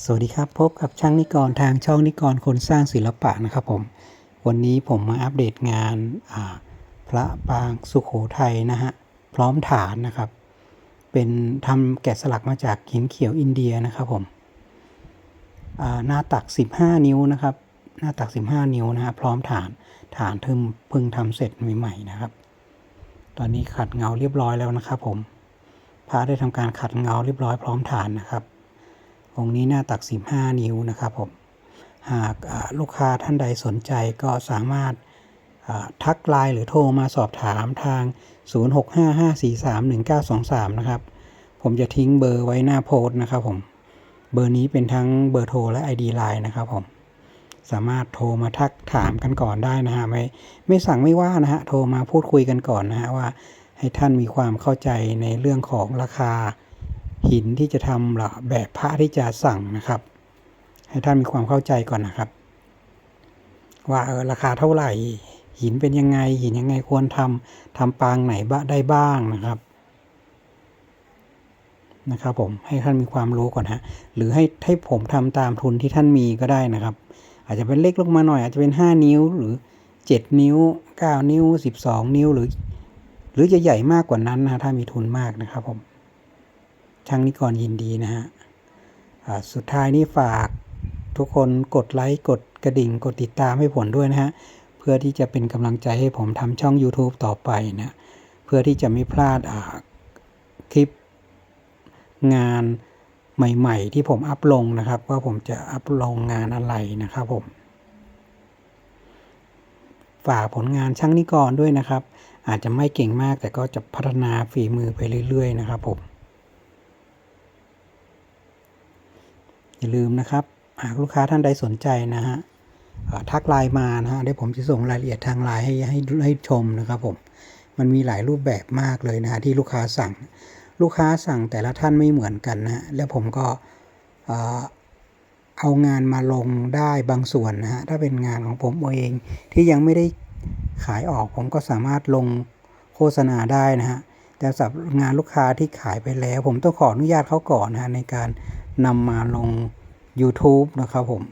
สวัสดีครับ พบกับช่างนิกรทางช่องนิกรคนสร้างศิลปะนะครับผม วันนี้ผมมาอัปเดตงานาพระปางสุขโขทัยนะฮะ พร้อมฐานนะครับ เป็นทำแกะสลักมาจากหินเขียวอินเดียนะครับผมหน้าตัก 15 นิ้วนะครับ หน้าตัก 15 นิ้วนะฮะพร้อมฐานฐานเพิ่งเพิ่งทำเสร็จใหม่ๆนะครับ ตอนนี้ขัดเงาเรียบร้อยแล้วนะครับผมพระได้ทำการขัดเงาเรียบร้อยพร้อมฐานนะครับ องค์นี้หน้าตัก 15 นิ้วนะครับผมหากลูกค้าท่านใดสนใจก็สามารถทักไลน์หรือโทรมาสอบถามทาง 0655431923 นะครับ ผมจะทิ้งเบอร์ไว้หน้าโพสต์นะครับผม เบอร์นี้เป็นทั้งเบอร์โทรและ ID ไลน์นะครับผม สามารถโทรมาทักถามกันก่อนได้นะฮะ ไม่ไม่สั่งไม่ว่านะฮะ โทรมาพูดคุยกันก่อนนะฮะว่าให้ท่านมีความเข้าใจในเรื่องของราคา หินที่จะทำหล่อแบบพระที่จะสั่งนะครับ ให้ท่านมีความเข้าใจก่อนนะครับ ว่าเออราคาเท่าไหร่ หินเป็นยังไง หินยังไงควรทำทำปางไหนบ้าได้บ้างนะครับนะครับผมให้ท่านมีความรู้ก่อนฮะหรือให้ให้ผมทำตามทุนที่ท่านมีก็ได้นะครับ อาจจะเป็นเล็กลงมาหน่อย อาจจะเป็น 5 นิ้วหรือ 7 นิ้ว 9 นิ้ว 12 นิ้วหรือ หรือจะใหญ่มากกว่านั้นนะถ้ามีทุนมากนะครับผม ช่างนิกรยินดีนะฮะสุดท้ายนี้ฝากทุกคนกดไลค์กดกระดิ่งกดติดตามให้ผมด้วยนะฮะ เพื่อที่จะเป็นกำลังใจให้ผมทำช่อง YouTube ต่อไปนะ เพื่อที่จะไม่พลาดาคลิปงานใหม่ ๆ ที่ผมอัพลงนะครับ ว่าผมจะอัพลงงานอะไรนะครับผม ฝากผลงานช่างนิกรด้วยนะครับ อาจจะไม่เก่งมากแต่ก็จะพัฒนาฝีมือไปเรื่อย ๆ นะครับผม อย่าลืมนะครับ หากลูกค้าท่านใดสนใจนะฮะทักไลน์มานะฮะเดี๋ยวผมจะส่งรายละเอียดทางไลน์ให้ให้ให้ชมนะครับผมมันมีหลายรูปแบบมากเลยนะฮะที่ลูกค้าสั่ง ลูกค้าสั่งแต่ละท่านไม่เหมือนกันนะฮะแล้วผมก็เออเอางานมาลงได้บางส่วนนะฮะถ้าเป็นงานของผมเองที่ยังไม่ได้ขายออกผมก็สามารถลงโฆษณาได้นะฮะแต่สำหรับงานลูกค้าที่ขายไปแล้ว ผมต้องขออนุญาตเขาก่อนนะในการ นำมาลง YouTube นะครับผม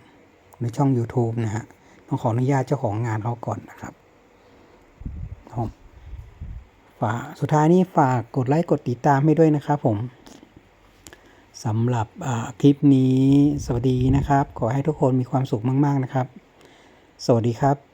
ในช่อง YouTube นะฮะต้องขออนุญาตเจ้าของงานเขาก่อนนะครับผมฝากสุดท้ายนี้ฝากกดไลค์กดติดตามให้ด้วยนะครับผมสำหรับคลิปนี้สวัสดีนะครับ ขอให้ทุกคนมีความสุขมาก ๆนะครับ สวัสดีครับ